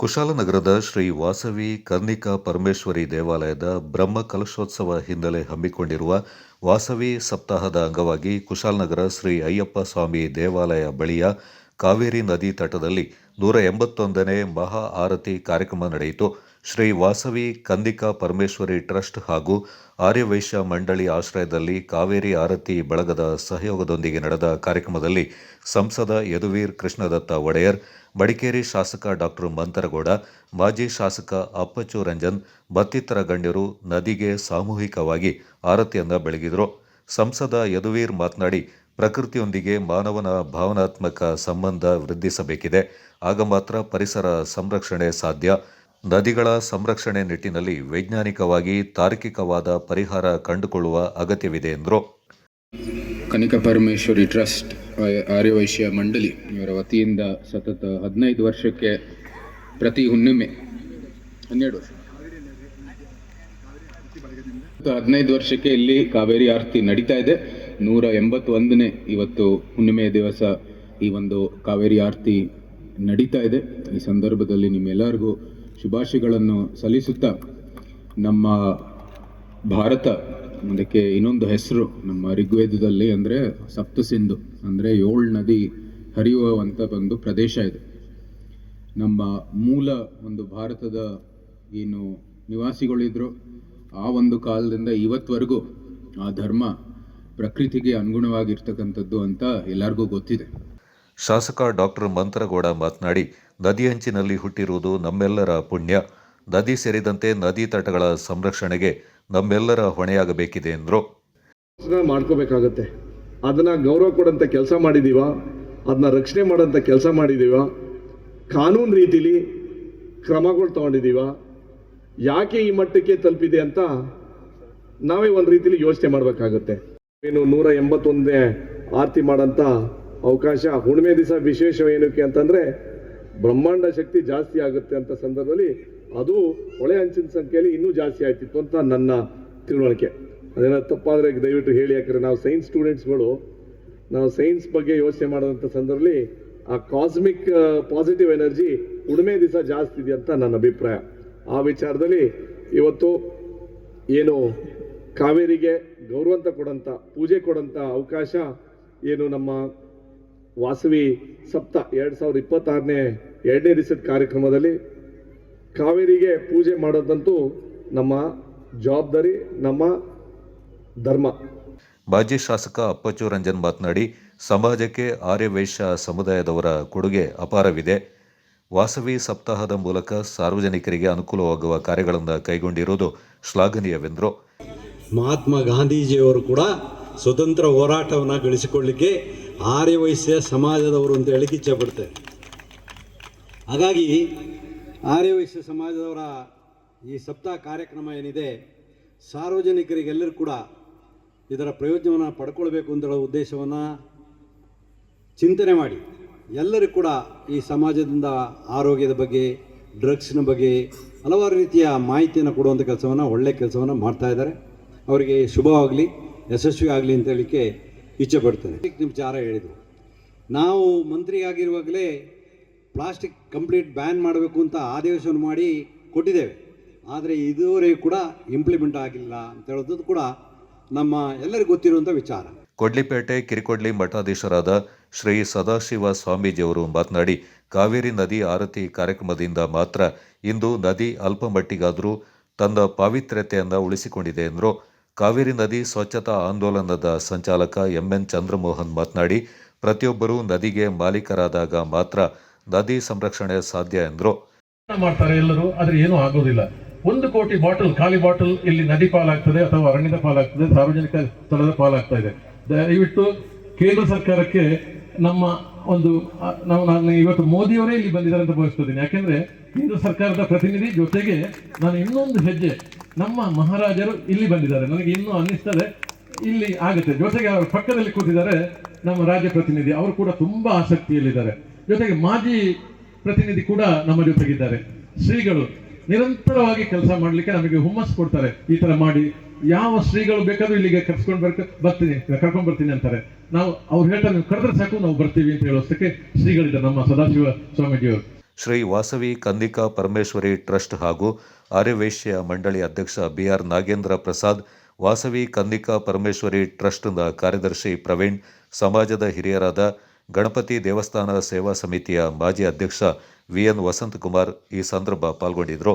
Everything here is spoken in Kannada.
ಕುಶಾಲನಗರದ ಶ್ರೀ ವಾಸವಿ ಕರ್ಣಿಕಾ ಪರಮೇಶ್ವರಿ ದೇವಾಲಯದ ಬ್ರಹ್ಮ ಕಲಶೋತ್ಸವ ಹಿನ್ನೆಲೆ ಹಮ್ಮಿಕೊಂಡಿರುವ ವಾಸವಿ ಸಪ್ತಾಹದ ಅಂಗವಾಗಿ ಕುಶಾಲನಗರ ಶ್ರೀ ಅಯ್ಯಪ್ಪ ಸ್ವಾಮಿ ದೇವಾಲಯ ಬಳಿಯ ಕಾವೇರಿ ನದಿ ತಟದಲ್ಲಿ ನೂರ ಎಂಬತ್ತೊಂದನೇ ಮಹಾ ಆರತಿ ಕಾರ್ಯಕ್ರಮ ನಡೆಯಿತು. ಶ್ರೀ ವಾಸವಿ ಕಂದಿಕಾ ಪರಮೇಶ್ವರಿ ಟ್ರಸ್ಟ್ ಹಾಗೂ ಆರ್ಯವೈಶ್ಯ ಮಂಡಳಿ ಆಶ್ರಯದಲ್ಲಿ ಕಾವೇರಿ ಆರತಿ ಬಳಗದ ಸಹಯೋಗದೊಂದಿಗೆ ನಡೆದ ಕಾರ್ಯಕ್ರಮದಲ್ಲಿ ಸಂಸದ ಯದುವೀರ್ ಕೃಷ್ಣದತ್ತ ಒಡೆಯರ್, ಮಡಿಕೇರಿ ಶಾಸಕ ಡಾಕ್ಟರ್ ಮಂತರಗೌಡ, ಮಾಜಿ ಶಾಸಕ ಅಪ್ಪಚ್ಚು ರಂಜನ್, ಮತ್ತಿತರ ಗಣ್ಯರು ನದಿಗೆ ಸಾಮೂಹಿಕವಾಗಿ ಆರತಿಯನ್ನು ಬೆಳಗಿದರು. ಸಂಸದ ಯದುವೀರ್ ಮಾತನಾಡಿ, ಪ್ರಕೃತಿಯೊಂದಿಗೆ ಮಾನವನ ಭಾವನಾತ್ಮಕ ಸಂಬಂಧ ವೃದ್ಧಿಸಬೇಕಿದೆ. ಆಗ ಮಾತ್ರ ಪರಿಸರ ಸಂರಕ್ಷಣೆ ಸಾಧ್ಯ. ನದಿಗಳ ಸಂರಕ್ಷಣೆ ನಿಟ್ಟಿನಲ್ಲಿ ವೈಜ್ಞಾನಿಕವಾಗಿ ತಾರ್ಕಿಕವಾದ ಪರಿಹಾರ ಕಂಡುಕೊಳ್ಳುವ ಅಗತ್ಯವಿದೆ ಎಂದರು. ಕನಿಕ ಪರಮೇಶ್ವರಿ ಟ್ರಸ್ಟ್, ಆರ್ಯ- ಆರ್ಯವೈಶ್ಯ ಮಂಡಳಿ ಇವರ ವತಿಯಿಂದ ಸತತ ಹದಿನೈದು ವರ್ಷಕ್ಕೆ ಪ್ರತಿ ಹುಣ್ಣಿಮೆ, ಹನ್ನೆರಡು ವರ್ಷ. ಹದಿನೈದು ವರ್ಷಕ್ಕೆ ಇಲ್ಲಿ ಕಾವೇರಿ ಆರತಿ ನಡೀತಾ ಇದೆ. ನೂರ ಎಂಬತ್ತೊಂದನೇ ಇವತ್ತು ಹುಣ್ಣಿಮೆ ದಿವಸ ಈ ಒಂದು ಕಾವೇರಿ ಆರತಿ ನಡೀತಾ ಇದೆ. ಈ ಸಂದರ್ಭದಲ್ಲಿ ನಿಮ್ಮೆಲ್ಲರಿಗೂ ಶುಭಾಶಯಗಳನ್ನು ಸಲ್ಲಿಸುತ್ತಾ ನಮ್ಮ ಭಾರತ, ಅದಕ್ಕೆ ಇನ್ನೊಂದು ಹೆಸರು ನಮ್ಮ ಋಗ್ವೇದದಲ್ಲಿ ಅಂದರೆ ಸಪ್ತಸಿಂಧು, ಅಂದರೆ ಏಳು ನದಿ ಹರಿಯುವಂಥ ಒಂದು ಪ್ರದೇಶ ಇದೆ. ನಮ್ಮ ಮೂಲ ಒಂದು ಭಾರತದ ಏನು ನಿವಾಸಿಗಳಿದ್ರು ಆ ಒಂದು ಕಾಲದಿಂದ ಇವತ್ತವರೆಗೂ ಆ ಧರ್ಮ ಪ್ರಕೃತಿಗೆ ಅನುಗುಣವಾಗಿರ್ತಕ್ಕಂಥದ್ದು ಅಂತ ಎಲ್ಲರಿಗೂ ಗೊತ್ತಿದೆ. ಶಾಸಕ ಡಾಕ್ಟರ್ ಮಂತ್ರಗೌಡ ಮಾತನಾಡಿ ನದಿಯಂಚಿನಲ್ಲಿ ಹುಟ್ಟಿರುವುದು ನಮ್ಮೆಲ್ಲರ ಪುಣ್ಯ. ನದಿ ಸೇರಿದಂತೆ ನದಿ ತಟಗಳ ಸಂರಕ್ಷಣೆಗೆ ನಮ್ಮೆಲ್ಲರ ಹೊಣೆಯಾಗಬೇಕಿದೆ ಎಂದರು. ಮಾಡ್ಕೋಬೇಕಾಗತ್ತೆ. ಅದನ್ನ ಗೌರವ ಕೊಡಂತ ಕೆಲಸ ಮಾಡಿದೀವ ಅದನ್ನ ರಕ್ಷಣೆ ಮಾಡೋಂಥ ಕೆಲಸ ಮಾಡಿದೀವ, ಕಾನೂನು ರೀತಿಲಿ ಕ್ರಮಗಳು ತಗೊಂಡಿದೀವ, ಯಾಕೆ ಈ ಮಟ್ಟಕ್ಕೆ ತಲುಪಿದೆ ಅಂತ ನಾವೇ ಒಂದು ರೀತಿಲಿ ಯೋಚನೆ ಮಾಡಬೇಕಾಗತ್ತೆ. ಏನು ನೂರ ಎಂಬತ್ತೊಂದನೇ ಆರತಿ ಮಾಡೋಂಥ ಅವಕಾಶ ಹುಣ್ಣಿಮೆ ದಿವಸ ವಿಶೇಷ ಏನಕ್ಕೆ ಅಂತಂದ್ರೆ ಬ್ರಹ್ಮಾಂಡ ಶಕ್ತಿ ಜಾಸ್ತಿ ಆಗುತ್ತೆ ಅಂತ ಸಂದರ್ಭದಲ್ಲಿ ಅದು ಹೊಳೆ ಹಂಚಿನ ಸಂಖ್ಯೆಯಲ್ಲಿ ಇನ್ನೂ ಜಾಸ್ತಿ ಆಯ್ತಿತ್ತು ಅಂತ ನನ್ನ ತಿಳುವಳಿಕೆ. ಅದೇನಾದ್ರು ತಪ್ಪಾದ್ರೆ ದಯವಿಟ್ಟು ಹೇಳಿ, ಯಾಕಂದ್ರೆ ನಾವು ಸೈನ್ಸ್ ಸ್ಟೂಡೆಂಟ್ಸ್ಗಳು ನಾವು ಸೈನ್ಸ್ ಬಗ್ಗೆ ಯೋಚನೆ ಮಾಡಿದಂಥ ಸಂದರ್ಭದಲ್ಲಿ ಆ ಕಾಸ್ಮಿಕ್ ಪಾಸಿಟಿವ್ ಎನರ್ಜಿ ಉಡುಮೆ ದಿವಸ ಜಾಸ್ತಿ ಇದೆ ಅಂತ ನನ್ನ ಅಭಿಪ್ರಾಯ. ಆ ವಿಚಾರದಲ್ಲಿ ಇವತ್ತು ಏನು ಕಾವೇರಿಗೆ ಗೌರವಂತ ಕೊಡಂತ, ಪೂಜೆ ಕೊಡಂತ ಅವಕಾಶ ಏನು ನಮ್ಮ ವಾಸವಿ ಸಪ್ತ ಎರಡು ಸಾವಿರದ ಇಪ್ಪತ್ತಾರನೇ ಎರಡನೇ ದಿವಸದ ಕಾರ್ಯಕ್ರಮದಲ್ಲಿ ಕಾವೇರಿಗೆ ಪೂಜೆ ಮಾಡೋದಂತೂ ನಮ್ಮ ಜವಾಬ್ದಾರಿ ನಮ್ಮ ಧರ್ಮ. ಮಾಜಿ ಶಾಸಕ ಅಪ್ಪಚ್ಚು ರಂಜನ್ ಮಾತನಾಡಿ ಸಮಾಜಕ್ಕೆ ಆರ್ಯವೈಶ್ಯ ಸಮುದಾಯದವರ ಕೊಡುಗೆ ಅಪಾರವಿದೆ. ವಾಸವಿ ಸಪ್ತಾಹದ ಮೂಲಕ ಸಾರ್ವಜನಿಕರಿಗೆ ಅನುಕೂಲವಾಗುವ ಕಾರ್ಯಗಳನ್ನು ಕೈಗೊಂಡಿರುವುದು ಶ್ಲಾಘನೀಯವೆಂದರು. ಮಹಾತ್ಮ ಗಾಂಧೀಜಿಯವರು ಕೂಡ ಸ್ವತಂತ್ರ ಹೋರಾಟವನ್ನು ಗಳಿಸಿಕೊಳ್ಳಿಕ್ಕೆ ಆರ್ಯವೈಶ್ಯ ಸಮಾಜದವರು ಅಂತ ಹೇಳಿಕ್ಕೆ ಇಚ್ಛೆ ಪಡ್ತಾರೆ ಹಾಗಾಗಿ ಆರ್ಯವೈಶ್ಯ ಸಮಾಜದವರ ಈ ಸಪ್ತಾಹ ಕಾರ್ಯಕ್ರಮ ಏನಿದೆ, ಸಾರ್ವಜನಿಕರಿಗೆಲ್ಲರೂ ಕೂಡ ಇದರ ಪ್ರಯೋಜನವನ್ನು ಪಡ್ಕೊಳ್ಬೇಕು ಅಂತ ಹೇಳೋ ಉದ್ದೇಶವನ್ನು ಚಿಂತನೆ ಮಾಡಿ. ಎಲ್ಲರೂ ಕೂಡ ಈ ಸಮಾಜದಿಂದ ಆರೋಗ್ಯದ ಬಗ್ಗೆ ಡ್ರಗ್ಸ್ನ ಬಗ್ಗೆ ಹಲವಾರು ರೀತಿಯ ಮಾಹಿತಿಯನ್ನು ಕೊಡುವಂಥ ಕೆಲಸವನ್ನು ಒಳ್ಳೆಯ ಕೆಲಸವನ್ನು ಮಾಡ್ತಾಯಿದ್ದಾರೆ ಅವರಿಗೆ ಶುಭವಾಗಲಿ ಯಶಸ್ವಿ ಆಗಲಿ ಅಂತ ಹೇಳಲಿಕ್ಕೆ ಇಚ್ಛೆ ನಿಮ್ಮ ವಿಚಾರ ಹೇಳಿದರು. ನಾವು ಮಂತ್ರಿಯಾಗಿರುವಾಗಲೇ ಪ್ಲಾಸ್ಟಿಕ್ ಕಂಪ್ಲೀಟ್ ಬ್ಯಾನ್ ಮಾಡಬೇಕು ಅಂತ ಆದೇಶವನ್ನು ಮಾಡಿ ಕೊಟ್ಟಿದ್ದೇವೆ. ಆದರೆ ಇದುವರೆಗೂ ಕೂಡ ಇಂಪ್ಲಿಮೆಂಟ್ ಆಗಿಲ್ಲ ಅಂತ ಹೇಳೋದು ಕೂಡ ನಮ್ಮ ಎಲ್ಲರಿಗೂ ಗೊತ್ತಿರುವಂಥ ವಿಚಾರ. ಕೊಡ್ಲಿಪೇಟೆ, ಕಿರಿಕೊಡ್ಲಿ ಮಠಾಧೀಶರಾದ ಶ್ರೀ ಸದಾಶಿವ ಸ್ವಾಮೀಜಿಯವರು ಮಾತನಾಡಿ, ಕಾವೇರಿ ನದಿ ಆರತಿ ಕಾರ್ಯಕ್ರಮದಿಂದ ಮಾತ್ರ ಇಂದು ನದಿ ಅಲ್ಪ ಮಟ್ಟಿಗಾದರೂ ತನ್ನ ಪಾವಿತ್ರ್ಯತೆಯನ್ನು ಉಳಿಸಿಕೊಂಡಿದೆ ಎಂದರು. ಕಾವೇರಿ ನದಿ ಸ್ವಚ್ಛತಾ ಆಂದೋಲನದ ಸಂಚಾಲಕ ಎಂಎನ್ ಚಂದ್ರಮೋಹನ್ ಮಾತನಾಡಿ, ಪ್ರತಿಯೊಬ್ಬರೂ ನದಿಗೆ ಮಾಲೀಕರಾದಾಗ ಮಾತ್ರ ನದಿ ಸಂರಕ್ಷಣೆ ಸಾಧ್ಯ ಎಂದರು. ಮಾಡ್ತಾರೆ ಎಲ್ಲರೂ? ಆದರೆ ಏನೂ ಆಗೋದಿಲ್ಲ. ಒಂದು ಕೋಟಿ ಬಾಟಲ್, ಖಾಲಿ ಬಾಟಲ್ ಇಲ್ಲಿ ನದಿ ಪಾಲಾಗ್ತದೆ ಅಥವಾ ಅರಣ್ಯದ ಪಾಲಾಗ್ತದೆ, ಸಾರ್ವಜನಿಕ ಸ್ಥಳದ ಪಾಲಾಗ್ತಾ ಇದೆ ದಯವಿಟ್ಟು ಕೇಂದ್ರ ಸರ್ಕಾರಕ್ಕೆ ನಮ್ಮ ಒಂದು ನಾವು, ನಾನು ಇವತ್ತು ಮೋದಿಯವರೇ ಇಲ್ಲಿ ಬಂದಿದ್ದಾರೆ ಅಂತ ಭಾವಿಸ್ತಿದ್ದೀನಿ ಯಾಕೆಂದ್ರೆ ಕೇಂದ್ರ ಸರ್ಕಾರದ ಪ್ರತಿನಿಧಿ ಜೊತೆಗೆ ನಾನು ಇನ್ನೊಂದು ಹೆಜ್ಜೆ ನಮ್ಮ ಮಹಾರಾಜರು ಇಲ್ಲಿ ಬಂದಿದ್ದಾರೆ. ನನಗೆ ಇನ್ನೂ ಅನ್ನಿಸ್ತದೆ, ಇಲ್ಲಿ ಆಗುತ್ತೆ. ಜೊತೆಗೆ ಅವರ ಪಕ್ಕದಲ್ಲಿ ಕೂತಿದ್ದಾರೆ ನಮ್ಮ ರಾಜ್ಯ ಪ್ರತಿನಿಧಿ. ಅವರು ಕೂಡ ತುಂಬಾ ಆಸಕ್ತಿಯಲ್ಲಿದ್ದಾರೆ. ಜೊತೆಗೆ ಮಾಜಿ ಪ್ರತಿನಿಧಿ ಕೂಡ ನಮ್ಮ ಜೊತೆಗಿದ್ದಾರೆ. ಶ್ರೀಗಳು ನಿರಂತರವಾಗಿ ಕೆಲಸ ಮಾಡಲಿಕ್ಕೆ ನಮಗೆ ಹುಮ್ಮಸ್ ಕೊಡ್ತಾರೆ. ಈ ತರ ಮಾಡಿ, ಯಾವ ಶ್ರೀಗಳು ಬೇಕಾದ್ರೂ ಇಲ್ಲಿಗೆ ಕರ್ಸ್ಕೊಂಡು ಬರ್ಕ, ಬರ್ತೀನಿ, ಕರ್ಕೊಂಡ್ ಬರ್ತೀನಿ ಅಂತಾರೆ. ನಾವು ಅವ್ರು ಹೇಳ್ತಾರೆ, ನೀವು ಕರೆದ್ರೆ ಸಾಕು, ನಾವು ಬರ್ತೀವಿ ಅಂತ ಹೇಳೋಷ್ಟಕ್ಕೆ ಶ್ರೀಗಳಿದ್ದಾರೆ ನಮ್ಮ ಸದಾಶಿವ ಸ್ವಾಮೀಜಿಯವರು. ಶ್ರೀ ವಾಸವಿ ಕಂದಿಕಾ ಪರಮೇಶ್ವರಿ ಟ್ರಸ್ಟ್ ಹಾಗೂ ಆರ್ಯವೇಶ್ಯ ಮಂಡಳಿ ಅಧ್ಯಕ್ಷ ಬಿ ಆರ್ ನಾಗೇಂದ್ರ ಪ್ರಸಾದ್, ವಾಸವಿ ಕಂದಿಕಾ ಪರಮೇಶ್ವರಿ ಟ್ರಸ್ಟ್ನ ಕಾರ್ಯದರ್ಶಿ ಪ್ರವೀಣ್, ಸಮಾಜದ ಹಿರಿಯರಾದ ಗಣಪತಿ ದೇವಸ್ಥಾನ ಸೇವಾ ಸಮಿತಿಯ ಮಾಜಿ ಅಧ್ಯಕ್ಷ ವಿಎನ್ ವಸಂತಕುಮಾರ್ ಈ ಸಂದರ್ಭ ಪಾಲ್ಗೊಂಡಿದ್ದರು.